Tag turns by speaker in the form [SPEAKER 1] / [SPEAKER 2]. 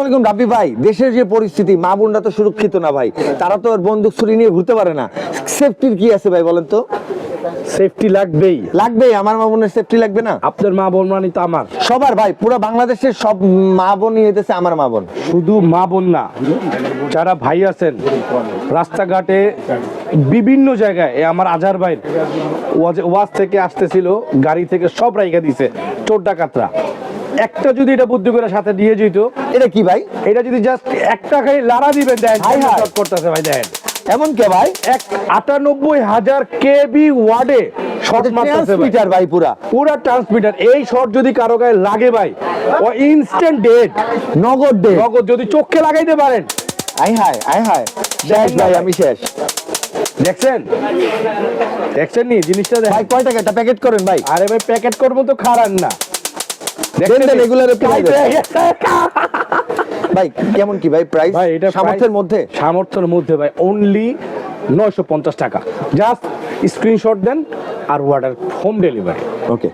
[SPEAKER 1] আলাইকুম রাব্বি ভাই। দেশের যে পরিস্থিতি মা বোনরা তো সুরক্ষিত না ভাই। তারা তো বন্দুক ছুরি নিয়ে ঘুরতে পারে না। সেফটির কি আছে ভাই বলেন তো?
[SPEAKER 2] সেফটি লাগবেই।
[SPEAKER 1] লাগবে আমার মা বোনের সেফটি লাগবে না?
[SPEAKER 2] আপনার মা বোন মানে তো আমার।
[SPEAKER 1] সবার ভাই পুরো বাংলাদেশের সব মা বোনই হইতেছে আমার মা বোন।
[SPEAKER 2] শুধু মা বোন না যারা ভাই আছেন রাস্তাঘাটে বিভিন্ন জায়গায় এ আমার আজার ভাই ওয়াজ- ওয়াজ থেকে আসতেছিল গাড়ি থেকে সব রাইখা দিছে চোর ডাকাতরা। একটা যদি এটা বুদ্ধি করে সাথে দিয়ে যেত
[SPEAKER 1] এটা কি ভাই?
[SPEAKER 2] এটা যদি জাস্ট একটা খালি লাড়া দিবেন দেন করতেছে ভাই দেখেন
[SPEAKER 1] এমন কে ভাই?
[SPEAKER 2] এক আটানব্বই হাজার কেবি ওয়ার্ডে শর্ট ভাই।
[SPEAKER 1] ট্রান্সমিটার ভাই পুরা।
[SPEAKER 2] পুরা ট্রান্সমিটার এই শর্ট যদি কারও গায়ে লাগে ভাই ও ইনস্ট্যান্ট
[SPEAKER 1] নগদ ডে
[SPEAKER 2] নগদ যদি চোখে লাগাইতে পারেন।
[SPEAKER 1] আই আই শেষ ভাই আমি শেষ।
[SPEAKER 2] দেখছেন? দেখছেন নি জিনিসটা দেখ
[SPEAKER 1] ভাই কয় টাকা? একটা প্যাকেট করেন ভাই।
[SPEAKER 2] আরে ভাই প্যাকেট করব তো খারাপ না।
[SPEAKER 1] দেন রেগুলার
[SPEAKER 2] ভাই
[SPEAKER 1] কেমন কি ভাই প্রাইস
[SPEAKER 2] ভাই এটা
[SPEAKER 1] সামর্থ্যের মধ্যে?
[SPEAKER 2] সামর্থ্যের মধ্যে ভাই অনলি নয়শো পঞ্চাশ টাকা। জাস্ট স্ক্রিনশট দেন আর অর্ডার হোম ডেলিভারি
[SPEAKER 1] ওকে